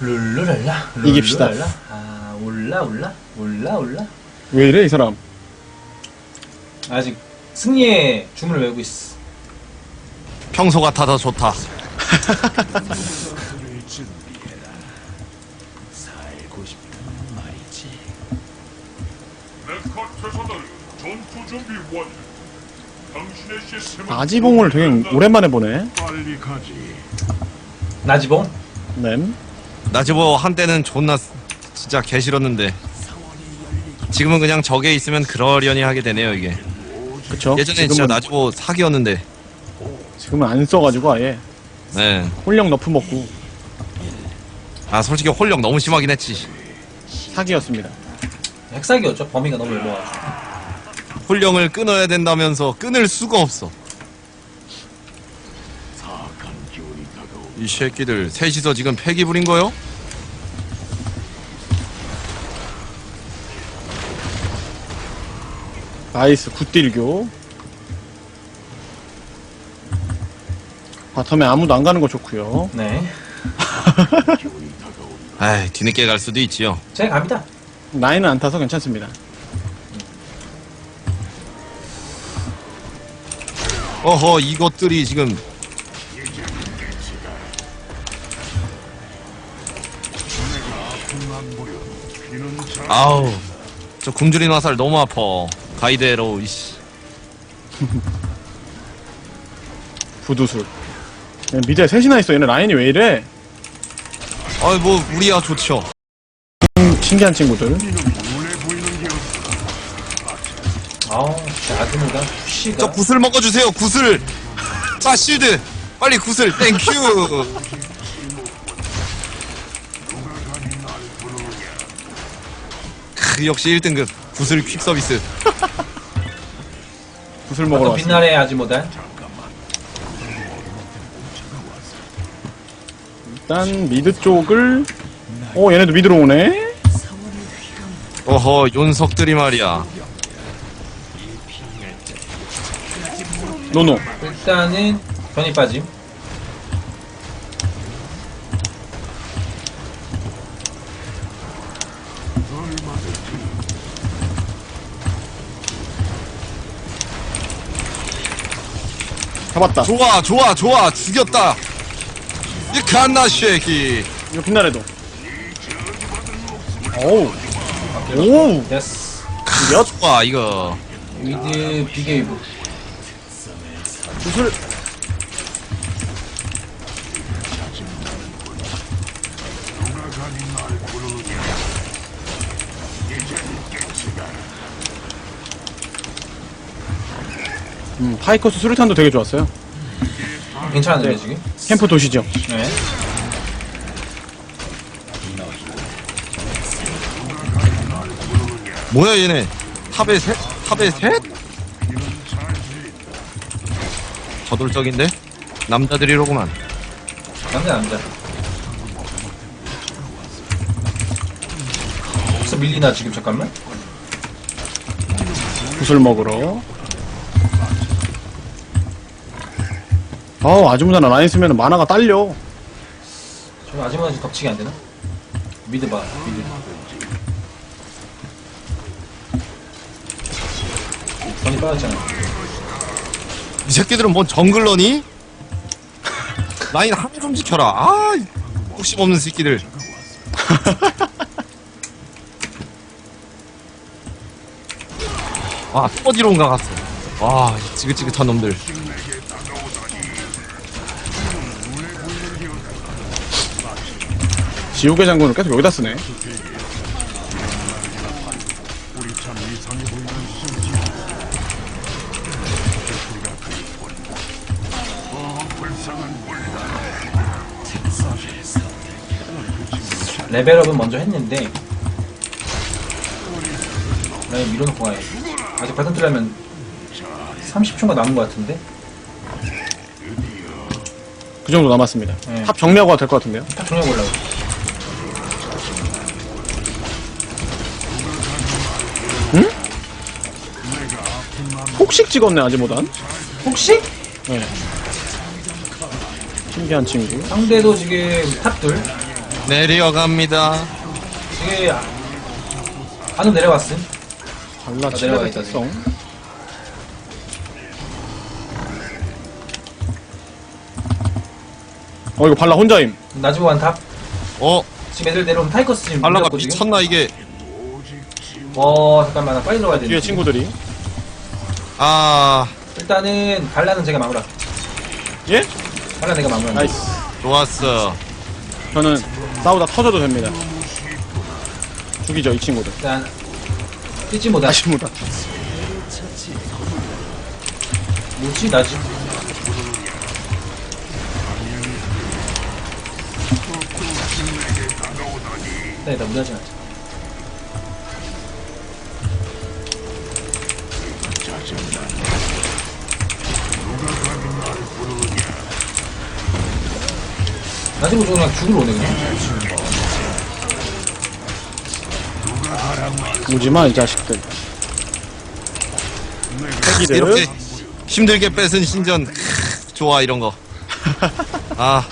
룰루랄라 이깁시다. 룰루랄라. 아 올라 올라 올라 올라 왜 이래 이 사람? 아직 승리의 주문을 외우고 있어 평소 같아 더 좋다. 메카테사들 아지봉을 되게 오랜만에 보네. 빨리 가지. 나지봉 램. 나지보 한때는 존나 쓰- 진짜 개 싫었는데 지금은 그냥 적에 있으면 그러려니 하게 되네요 이게. 그쵸? 예전에 진짜 지금은, 나지보 사기였는데. 지금은 안 써가지고 아예 네. 홀령 너프 먹고 아 솔직히 홀령 너무 심하긴 했지. 사기였습니다. 핵사기였죠 범위가 너무 넓어가지고 홀령을 끊어야 된다면서 끊을 수가 없어. 이 새끼들 셋이서 지금 패기 부린 거요? 나이스 굿딜교. 바텀에 아무도 안 가는 거 좋고요. 네 아이 뒤늦게 갈 수도 있지요. 제가 갑니다 라인은 안 타서 괜찮습니다. 어허 이것들이 지금 아우 저 굶주린 화살 너무 아파 가이드로 이씨 부두술. 미드에 셋이나 있어. 얘네 라인이 왜 이래? 아이 뭐 우리야 좋죠 음, 신기한 친구들. 아우 진짜 푸시가 저 구슬 먹어주세요 구슬. 자 실드. 빨리 구슬. 땡큐. 크, 역시 1등급. 구슬 퀵 서비스. 구슬 먹으러 어떤 왔습니다. 빛나래 아지모단 일단 미드 쪽을 어 얘네도 미드로 오네. 어허 윤석들이 말이야 노노. 일단은 변이 빠짐 잡았다. 좋아 좋아 좋아 죽였다 이 갓나 쉐키 이거 빛나래도. 어우. 오. 예스 몇 좋아 이거 위드 비게이브 구슬. 음, 파이커스 수류탄도 되게 좋았어요. 괜찮은데 네. 지금 캠프 도시죠. 네 뭐야 얘네 탑에 셋? 탑에 셋? 저돌적인데? 남자들이로구만 남자 남자 벌써 밀리나 지금 잠깐만 구슬 먹으러. 아우, 아주무자나 라인 쓰면 만화가 딸려. 저 아지모단 지금 덮치기 안 되나? 미드 봐 미드 변이 빠졌잖아 이 새끼들은 뭔 정글러니? 라인 하나 좀 지켜라 아 욕심 없는 새끼들 와 어디로 온가 갔어 와 지긋지긋한 놈들 지옥의 장군을 계속 여기다 쓰네. 레벨업은 먼저 했는데 라인 밀어놓고 가야지 아직 틀려면 30초가 남은 것 같은데 그 정도 남았습니다. 네. 탑 정리하고 될 것 같은데요. 딱 정리하고 올라오고 폭식 찍었네 아직보단 혹시? 네 신기한 친구 상대도 지금 탑둘 내려갑니다. 아- 방금 내려왔음 발라 아, 내려가 7레벨 있다, 특성 어 이거 발라 혼자임 나지보 한 탑? 어, 지금 애들 내려오면 타이커스 지금 발라가 밀렸고, 지금. 미쳤나 이게? 어 잠깐만 나 빨리 들어가야 뒤에 되는데. 친구들이. 아, 일단은 발라는 제가 마무라 예? 발라 내가 마무라 나이스. 좋았어. 저는 싸우다 터져도 됩니다. 죽이죠 이 친구들. 일단 뛰지 못하 다시 무다 뭐지 나지 네, 나 무리하지 않자. 나지고 저 그냥 죽으러 오네 그냥. 오지마 이 자식들 이렇게 힘들게 뺏은 신전 크, 좋아 이런 거. 아,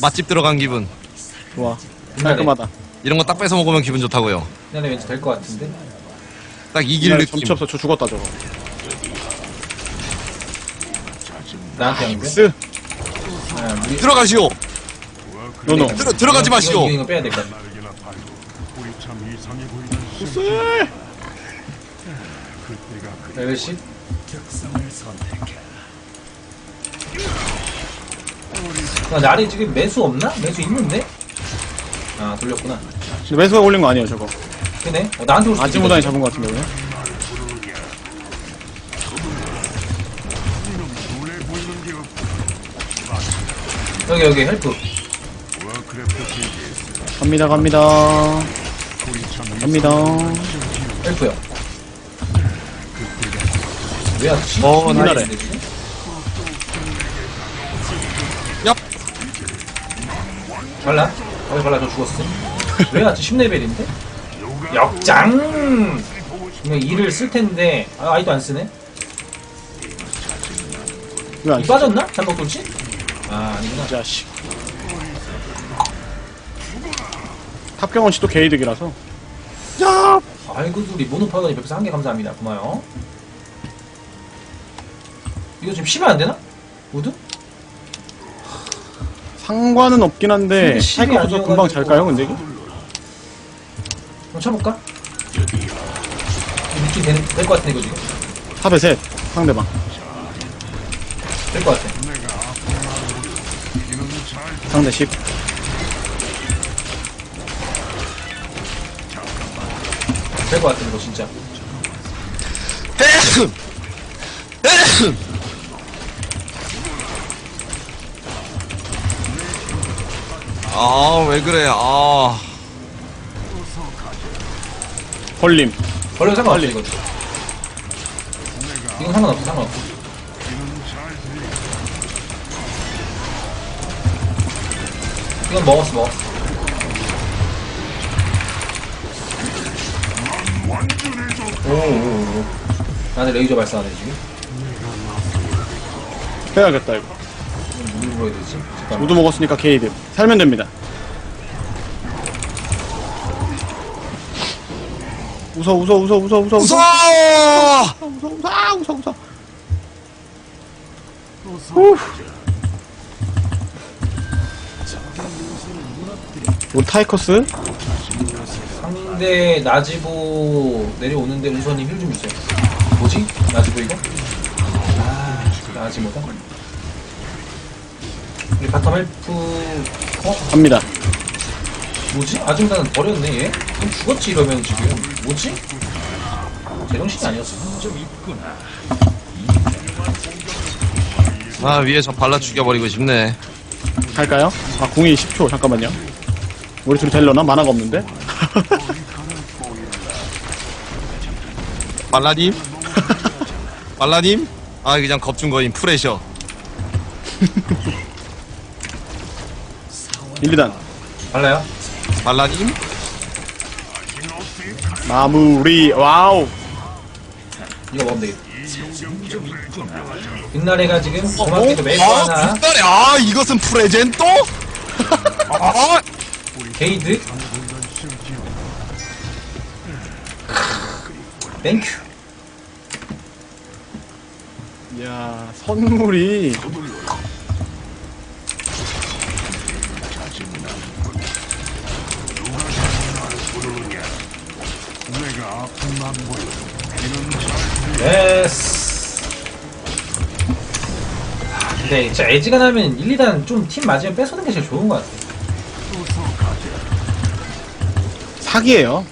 맛집 들어간 기분. 좋아 깔끔하다 이런 거 딱 뺏어 먹으면 기분 좋다고요. 옛날에 왠지 될 것 같은데. 딱 이길 이날 느낌. 점치 없어 저 죽었다 저거 나한테 하는 거. 나이스 아, 우리 들어가시오. 노노 들어 들어가지 마시오. 이거, 이거 빼야 될것 같아. 쎄 레벨십. 아, 날이 지금 매수 없나? 매수 있는데? 아 돌렸구나. 근데 매수가 올린 거 아니에요 저거 그네? 어, 나한테 올 수도 아지모단이 있겠다. 잡은 거 같은데 왜? 여기 여기 헬프. 갑니다 갑니다 갑니다 헬프요. 왜 왔지? 어, 나이 옛날에. 있는데, 지금? 얍. 발라? 어이 발라 저 죽었어. 왜 왔지? 10레벨인데? 역장! 분명 일을 쓸 텐데 아, 아이도 안 쓰네. 왜안 이 빠졌나? 잠복 돌지? 아 아니구나. 자식 탑경원 씨도 게이득이라서 야 아이고 우리 모노파우더니 별표 한개 감사합니다. 고마워요. 이거 지금 쉬면 안 되나? 모두? 상관은 없긴 한데 근데 실이 금방 아니어가지고. 잘 까요 근데 이게? 한번 쳐볼까? 느낌 되는, 될것 같은데 이거 지금? 탑에 셋 상대방 될 것 같아. 상대 10 될 것 같아 이거 진짜. 아, 왜 그래? 아, 걸림 걸려 상관없어 이거. 이건 상관없어 상관없어. 이건 먹었어 먹었어. 오오오. 나는 레이저 발사하네 지금. 빼야겠다 이거 뭘 물어야 되지? 잠깐만. 우두 먹었으니까 게이득 살면 됩니다 웃어 웃어 웃어 웃어 웃어 웃어 웃어! 웃어 웃어 아, 웃어 웃어 후. 우리 타이커스 상대 나지보 내려오는데 우선님 힐 좀 주세요. 뭐지? 나지보 이거? 아, 나지보다. 우리 바텀 헬프 어? 갑니다 뭐지? 아직나는 버렸네 얘? 그럼 죽었지 이러면 지금 뭐지? 제정신이 아니었어 아, 위에 저 발라 죽여버리고 싶네. 갈까요? 아 공이 10초 잠깐만요 우리 둘이 될려나? 만화가 없는데? 발라님? 발라님? 아, 그냥 겁준 거임. 프레셔. 1, 2단 발라요? 발라님? 마무리 와우 이거 먹으면 되겠다. 빛나래가 지금 고맙게도 메이커 아, 하나, 빛나래. 아, 이것은 프레젠토? 아, 게이드. 땡큐. 이야, 선물이. 예스. 근데 진짜 에지가 나면 1, 2단 좀 팀 맞으면 뺏어는 게 제일 좋은 것 같아. 사기예요.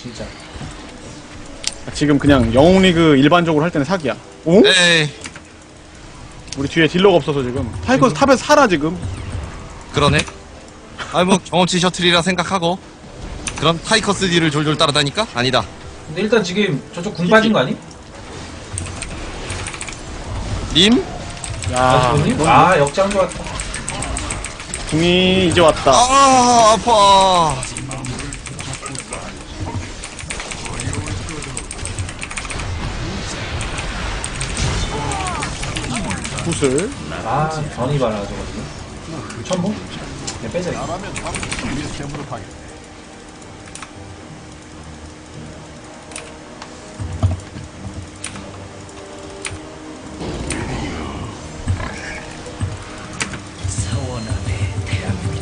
진짜. 지금 그냥 영웅 리그 일반적으로 할 때는 사기야. 오? 에이, 우리 뒤에 딜러가 없어서 지금. 타이커스 탑에서 살아, 지금. 그러네. 아이, 뭐, 경험치 셔틀이라 생각하고. 그럼 타이커스 D를 졸졸 따라다니까? 아니다. 근데 일단 지금 저쪽 궁 빠진 거 아니? 님? 야, 아, 넌 아 역장 좋았다. 궁이 이제 왔다. 아, 아파. 구슬. 아 봐라 저거 지금. 천봉? 네, 빼자 이거.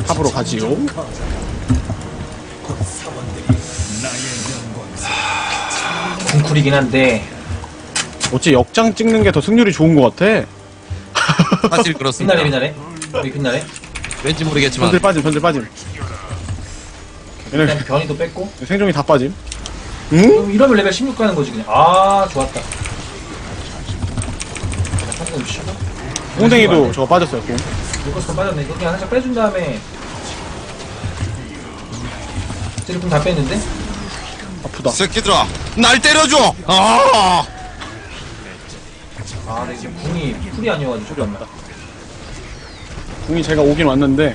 탑으로 가지요. 궁쿨이긴 한데 어째 역장 찍는 게 더 승률이 좋은 것 같아. 사실 그렇습니다. 빛나래 빛나래 우리 빛나래 왠지 모르겠지만. 전질 빠짐, 전질 빠짐. 얘네 일단 변이도 뺐고 생존이 다 빠짐. 응? 그럼 이러면 레벨 16 가는 거지 그냥 아 좋았다 한번 쉬고 꽁댕이도 저거 빠졌어요, 꽁. 이것도 빠졌네 이거 그냥 살짝 빼준 다음에 찌르궁 다 뺐는데 아프다. 새끼들아, 날 때려줘! 아! 아 근데 지금 궁이 풀이 아니어가지고 소리 안 나 궁이 제가 오긴 왔는데,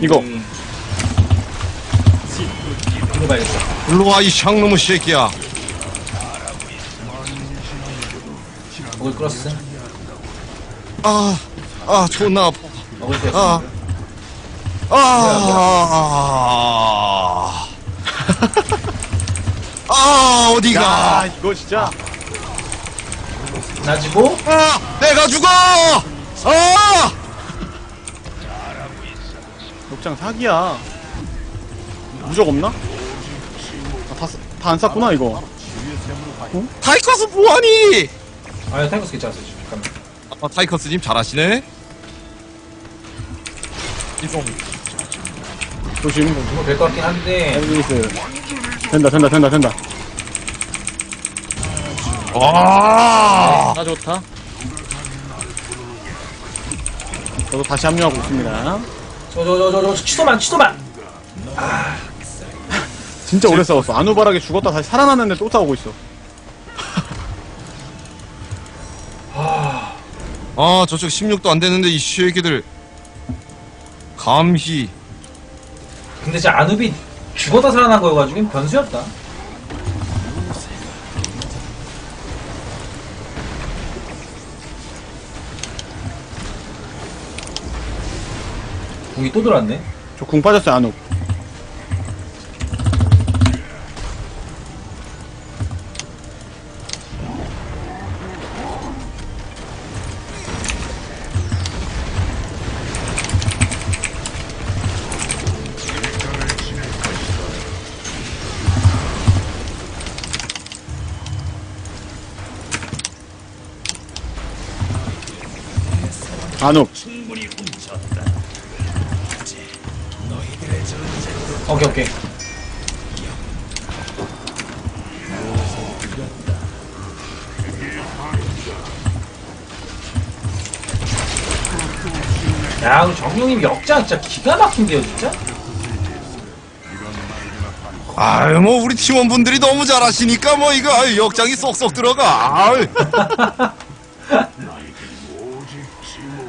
이거. 이거 봐야겠다 일로 와, 이 샹놈의 새끼야. 먹을 끌었어 아, 아, 존나 아파. 먹을 때 아. 아. 아, 어디가? 야, 이거 진짜. 나지고 아, 내가 죽어! 아! 역장 사기야. 무적 없나? 아, 다, 다안 쌌구나, 이거. 타이커스 뭐하니? 아 타이거스 괜찮았어 지금 잠깐만 아, 타이커스님 잘하시네? 이동. 조심. 이거 될 것 같긴 한데. 된다, 된다, 된다, 된다. 와! 다 좋다. 저도 다시 합류하고 있습니다. 저 저 저 저 취소만 취소만 진짜 오래 싸웠어. 아누바락에 죽었다 다시 살아났는데 또 싸우고 있어. 아, 저쪽 16도 안 되는데, 이 새끼들. 감히. 근데 진짜 아누비 죽어다 살아난 거여가지고 변수였다 공이 또 들어왔네 저 궁 빠졌어요, 아누. 아누. 오케이 오케이 야 우리 정용님 역장 진짜 기가 막힌데요 진짜 아유, 뭐, 우리 팀원분들이 너무 잘하시니까, 뭐, 이거, 아유, 역장이 쏙쏙 들어가. 아유.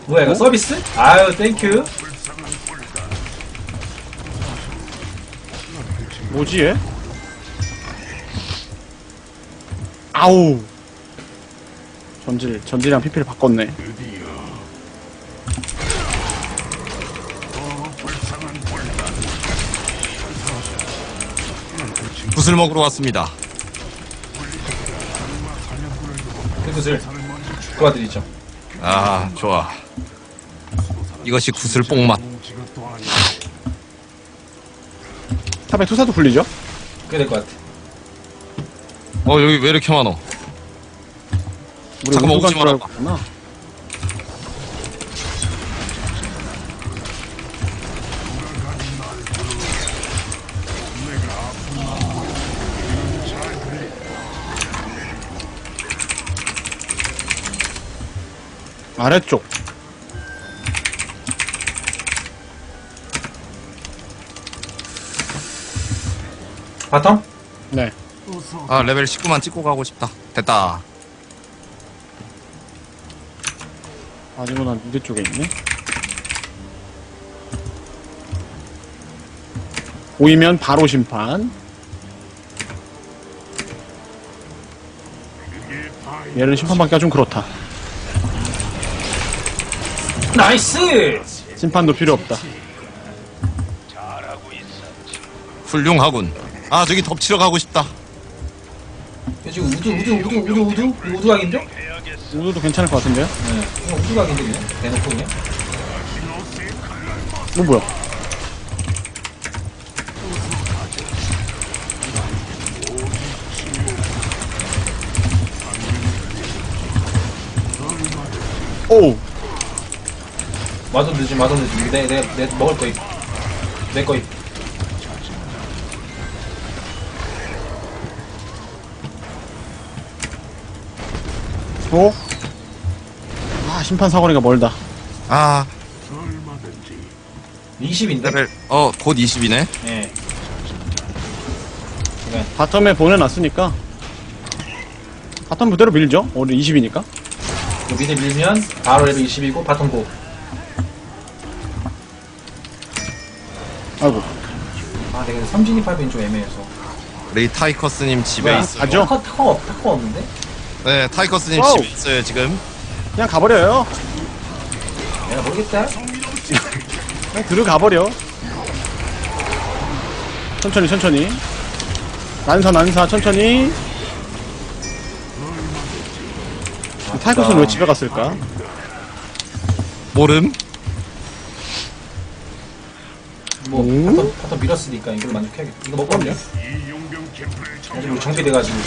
뭐야 이거 서비스? 아유 땡큐 뭐지 얘? 아우 전질 전질이랑 PP를 바꿨네 구슬 먹으러 왔습니다. 그것을 도와드리죠. 아, 좋아. 이것이 구슬 뽕 맛. 탑에 투사도 불리죠? 그게 될 것 같아. 어 여기 왜 이렇게 많어? 잠깐만, 오지 마라. 아래쪽 바텀? 네 아, 레벨 19만 찍고 가고 싶다. 됐다. 아직은 미드 쪽에 있네 보이면 바로 심판 얘를 심판 받기가 좀 그렇다 나이스! 심판도 필요 없다 훌륭하군. 아, 저기 덮치러 가고 싶다. 야, 지금 우드, 우드, 우드, 우드, 우드? 이거 우드 각인데? 우드도 괜찮을 것 같은데요? 네. 이거 우드 각인데, 그냥? 대놓고 그냥? 뭐 뭐야 오 마돈 드지, 마돈 드지. 내, 내, 내, 먹을 거임. 내거 임. 오? 아 심판 사거리가 멀다 아, 얼마든지 20인데? 레벨, 어, 곧 20이네. 예. 바텀에 보내놨으니까 바텀 그대로 밀죠 우리 20이니까 그 미드 밀면 바로 레벨 20이고 바텀 고. 아이고 아, 내가 삼진이 파이브는 좀 애매해서. 우리 타이커스님 집에 뭐야? 있어요. 가죠? 타커, 타커, 없- 타커 없는데? 네, 타이커스님 와우. 집에 있어요, 지금. 그냥 가버려요 내가 모르겠다. 그냥 들어가버려 천천히 천천히 난사 난사 천천히 타이커스는 왜 집에 갔을까? 모름? 뭐, 오? 바텀, 바텀 밀었으니까 이걸로 만족해야겠다. 이거 먹거든요? 이 용병 캠프를 아직 우리 정비돼가지고.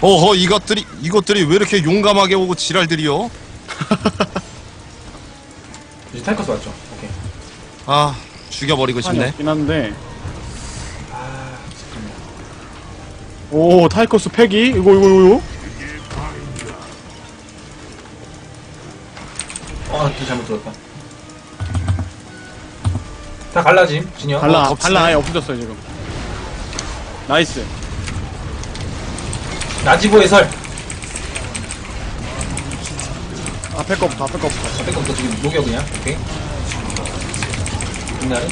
어허, 이것들이, 이것들이 왜 이렇게 용감하게 오고 지랄들이요? 이제 탈커스 왔죠? 오케이. 아, 죽여버리고 시간이 싶네. 없긴 한데 아, 잠깐만. 오 타이커스 패기 이거 이거 이거 어, 또 잘못 들었다. 다 갈라짐, 진영. 발라 어. 발라 아예 없어졌어요 지금 나이스 나지보 해설. 앞에 거부터 앞에 거부터 앞에 거부터 지금 녹여 그냥. 오케이. 옛날에.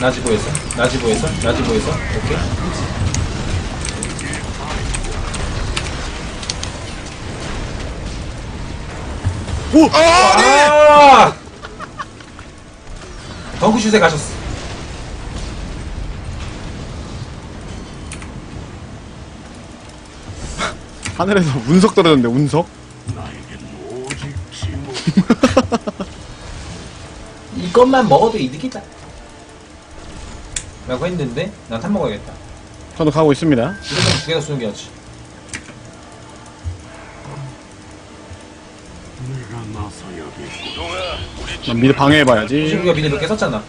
나지보 해설. 나지보 해설. 나지보 해설. 오케이. 오! 아! 덩크슛에 가셨어. 하늘에서 운석 떨어졌는데 운석 이것만 먹어도 이득이다. 라고 했는데, 난 탑 먹어야겠다. 저도 가고 있습니다 이러면 두 개다 수능이었지. 내가 나서야겠고 난 미드 방해해봐야지 지금 우리가 미드 몇개 썼잖아.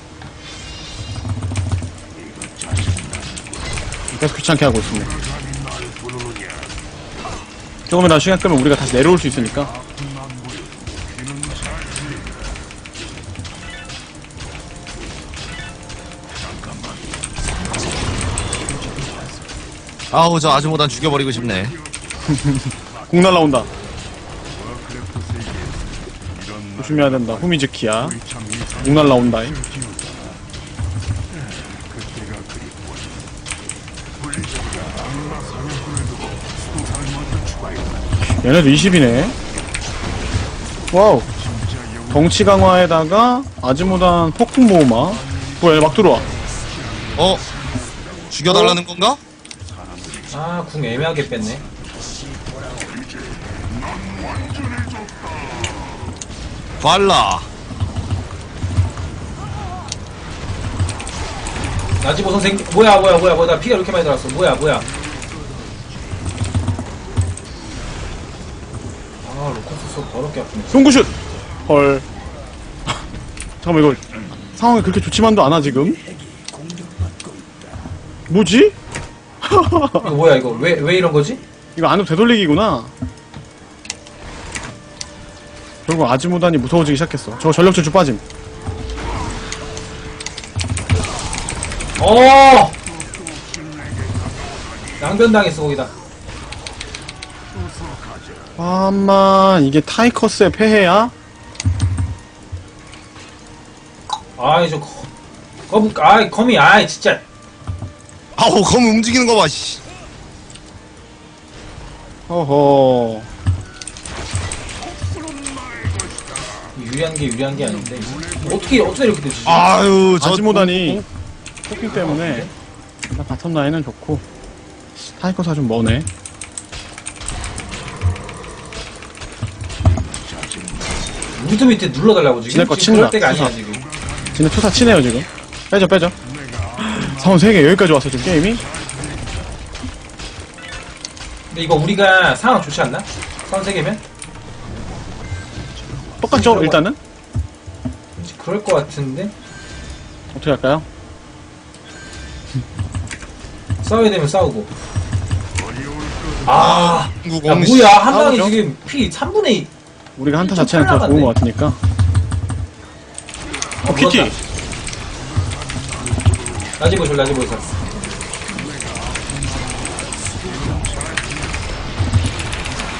계속 귀찮게 하고 있습니다 조금이라도 시간 끄면 우리가 다시 내려올 수 있으니까 아우, 저 아주 못한 죽여버리고 싶네. 공 날라온다. 조심해야 된다. 후미즈키야. 공 날라온다. 얘네도 20이네. 와우. 덩치 강화에다가 아즈모단 폭풍 모음아. 뭐야, 얘막 들어와. 어? 죽여달라는 건가? 아, 궁 애매하게 뺐네. 발라. 나지보 선생 뭐야 뭐야 뭐야 뭐야 나 피가 이렇게 많이 들어왔어 뭐야 뭐야 더럽게 아프네 송구슛! 헐. 잠깐만, 이거, 상황이 그렇게 좋지만도 않아, 지금? 뭐지? 이거 뭐야 이거 왜 왜 이런 거지? 이거 안으로 되돌리기구나. 결국 아즈모단이 무서워지기 시작했어. 저 전력 질 주 빠짐. 어 양변 당했어 거기다 아만 이게 타이커스의 폐해야? 아이 저 거- 거북 아이 거미 아이 진짜 아우, 검 움직이는 거 봐, 씨. 허허. 유리한 게 유리한 게 아닌데 어떻게 어떻게 이렇게 되지? 아유, 저. 아즈모단이 토킹 때문에 바텀 라인은 좋고 타이커스가 좀 머네. 우드 밑에 눌러달라고 지금 지낼 거 지금 그럴 때가 아니야 수사. 지금 진짜 투사 치네요 지금. 빼죠 빼죠. 사원 3개 여기까지 왔어 지금 게임이. 근데 이거 우리가 상황 좋지 않나? 선세계면? 똑같죠 일단은? 왠지 그럴 것 같은데 어떻게 할까요? 싸워야 되면 싸우고 아 야, 옹 뭐야 한 방에 싸우죠? 지금 피 3분의 2 우리가 한타 좀 자체는 더 좋은. 것 같으니까. 어, 키티. 라지보 줄 라지보 줄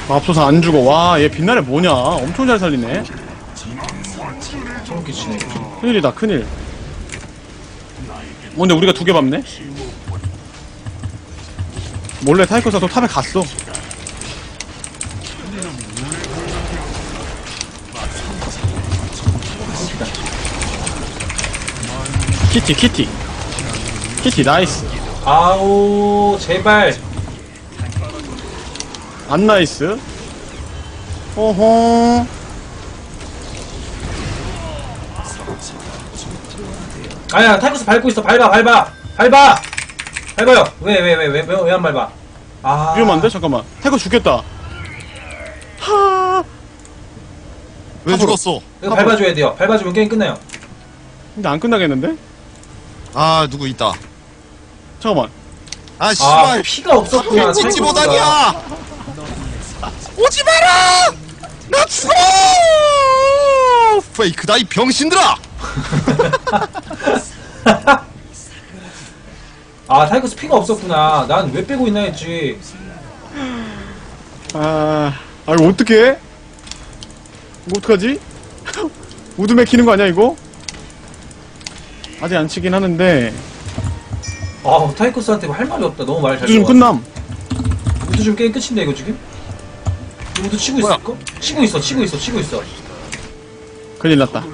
맙소사 안 죽어. 와, 얘 빛나래 뭐냐? 엄청 잘 살리네. 저렇게 치네 큰일이다, 큰일. 어, 근데 우리가 두 개 밟네? 몰래 타이커 사서 탑에 갔어. 키티, 키티. 키티, 나이스. 아우 제발 안 나이스. 어허. 아야 타이커스 밟고 있어 밟아 밟아 밟아 밟아요 왜 왜 왜 왜 왜 안 밟아 아 위험한데? 잠깐만. 타이커 죽겠다. 하. 왜 죽었어? 이거 밟아줘야 돼요 밟아주면 게임 끝나요 근데 안 끝나겠는데? 아, 누구 있다. 잠깐만. 아, 아 씨발. 피가 없었구나 찌찌 타이커스가. 못하냐! 오지 마라! 나 죽어! 페이크 다, 이 병신들아! 아 타이커스 피가 없었구나 난 왜 빼고 있나 했지 아, 아 이거 어떡해? 이거 어떡하지? 우드 맥히는 거 아니야 이거? 아직 안 치긴 하는데 아 타이커스한테 할 말이 없다 너무 말잘 좀 끝남 우드 좀 게임 끝인데 이거 지금? 우드 치고 뭐야? 있을까? 치고 있어 치고 있어 치고 있어 큰일 났다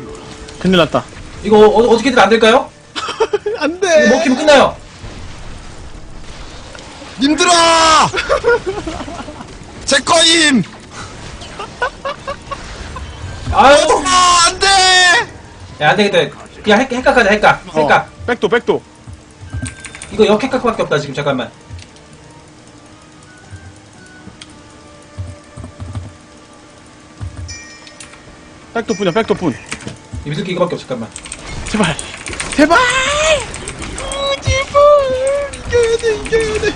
큰일 났다 이거 어, 어떻게든 안 될까요? 이거 안돼 먹히면 끝나요 님들아! 제 거임! 아유 아, 안 돼! 야 안되겠다 그냥 핵, 핵각 하자 핵각. 핵각. 어, 백도 백도. 이거 역핵각밖에 없다 지금. 잠깐만. 백도 뿐이야 백도 뿐. 이 미들기 이거밖에 없어 잠깐만. 제발. 제발! 오, 제발 이겨야 돼 이겨야 돼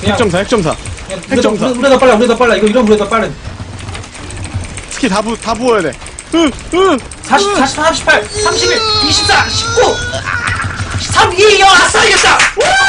그냥 핵점사 핵점사. 그냥 핵점사. 우리, 우리가 더 빨라 우리가 더 빨라. 이거 이런 우리가 더 빠른 스킬 다, 부, 다 부어야 돼. 40, 40, 38, 31, 24, 19, 3, 2, 1, 아싸, 이겼다! 우!